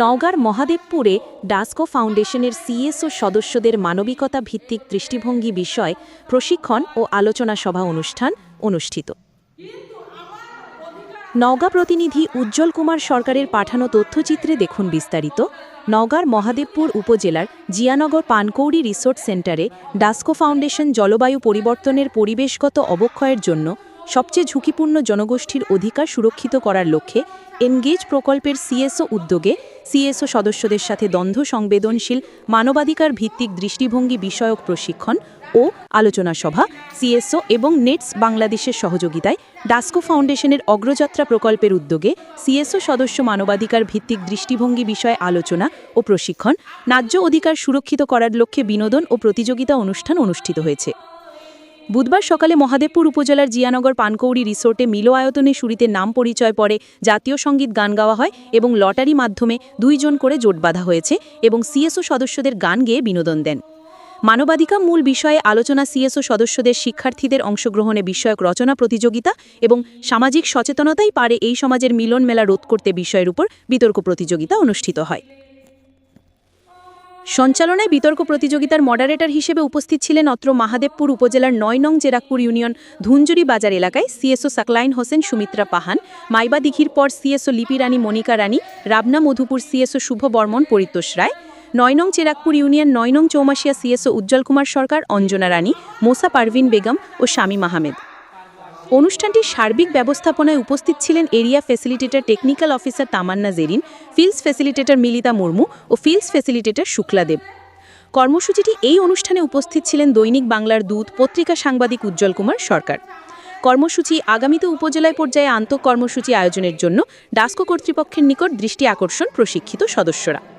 নওগাঁর মহাদেবপুরে ডাস্কো ফাউন্ডেশনের সিএসও সদস্যদের মানবিকতা ভিত্তিক দৃষ্টিভঙ্গি বিষয় প্রশিক্ষণ ও আলোচনা সভা অনুষ্ঠান অনুষ্ঠিত। নওগাঁ প্রতিনিধি উজ্জ্বল কুমার সরকারের পাঠানো তথ্যচিত্রে দেখুন বিস্তারিত। নওগাঁর মহাদেবপুর উপজেলার জিয়ানগর পানকৌড়ি রিসোর্ট সেন্টারে ডাস্কো ফাউন্ডেশন জলবায়ু পরিবর্তনের পরিবেশগত অবক্ষয়ের জন্য সবচেয়ে ঝুঁকিপূর্ণ জনগোষ্ঠীর অধিকার সুরক্ষিত করার লক্ষ্যে এনগেজ প্রকল্পের সিএসও উদ্যোগে সিএসও সদস্যদের সাথে দ্বন্দ্ব সংবেদনশীল মানবাধিকার ভিত্তিক দৃষ্টিভঙ্গি বিষয়ক প্রশিক্ষণ ও আলোচনা সভা, সিএসও এবং নেটস বাংলাদেশের সহযোগিতায় ডাস্কো ফাউন্ডেশনের অগ্রযাত্রা প্রকল্পের উদ্যোগে সিএসও সদস্য মানবাধিকার ভিত্তিক দৃষ্টিভঙ্গি বিষয়ে আলোচনা ও প্রশিক্ষণ, ন্যায্য অধিকার সুরক্ষিত করার লক্ষ্যে বিনোদন ও প্রতিযোগিতা অনুষ্ঠান অনুষ্ঠিত হয়েছে। বুধবার সকালে মহাদেবপুর উপজেলার জিয়ানগর পানকৌড়ি রিসোর্টে মিলো আয়তনে শুরুতে নাম পরিচয় পরে জাতীয় সংগীত গান গাওয়া হয় এবং লটারি মাধ্যমে দুইজন করে জোট বাঁধা হয়েছে এবং সিএসও সদস্যদের গান গেয়ে বিনোদন দেন। মানবাধিকার মূল বিষয়ে আলোচনা সিএসও সদস্যদের শিক্ষার্থীদের অংশগ্রহণে বিষয়ক রচনা প্রতিযোগিতা এবং সামাজিক সচেতনতাই পারে এই সমাজের মিলন মেলা রোধ করতে বিষয়ের উপর বিতর্ক প্রতিযোগিতা অনুষ্ঠিত হয়। সঞ্চালনায় বিতর্ক প্রতিযোগিতার মডারেটর হিসেবে উপস্থিত ছিলেন অত্র মাহাদেবপুর উপজেলার নয় নং জেরাকপুর ইউনিয়ন ধুঞ্জুরি বাজার এলাকায় সিএসও সাকলাইন হোসেন, সুমিত্রা পাহান, মাইবা দিঘির পর সিএসও লিপি রানী, মনিকা রানী, রাবনা মধুপুর সিএসও শুভ বর্মন, পরিতোষ রায়, নয় নং চেরাকপুর ইউনিয়ন নয় নং চৌমাসিয়া সিএসও উজ্জ্বল কুমার সরকার, অঞ্জনা রানী, মোসা পারভিন বেগম ও শামীম আহমেদ। অনুষ্ঠানটির সার্বিক ব্যবস্থাপনায় উপস্থিত ছিলেন area facilitator technical officer Tamanna Jerin, fields facilitator Milita Murmu ও ফিল্ডস ফ্যাসিলিটেটর শুক্লাদেব কর্মসূচিটি এই অনুষ্ঠানে উপস্থিত ছিলেন দৈনিক বাংলার দূত, পত্রিকা সাংবাদিক উজ্জ্বল কুমার সরকার। কর্মসূচি আগামীতে উপজেলায় পর্যায়ে আন্তঃকর্মসূচি আয়োজনের জন্য ডাস্কো কর্তৃপক্ষের নিকট দৃষ্টি আকর্ষণ প্রশিক্ষিত সদস্যরা।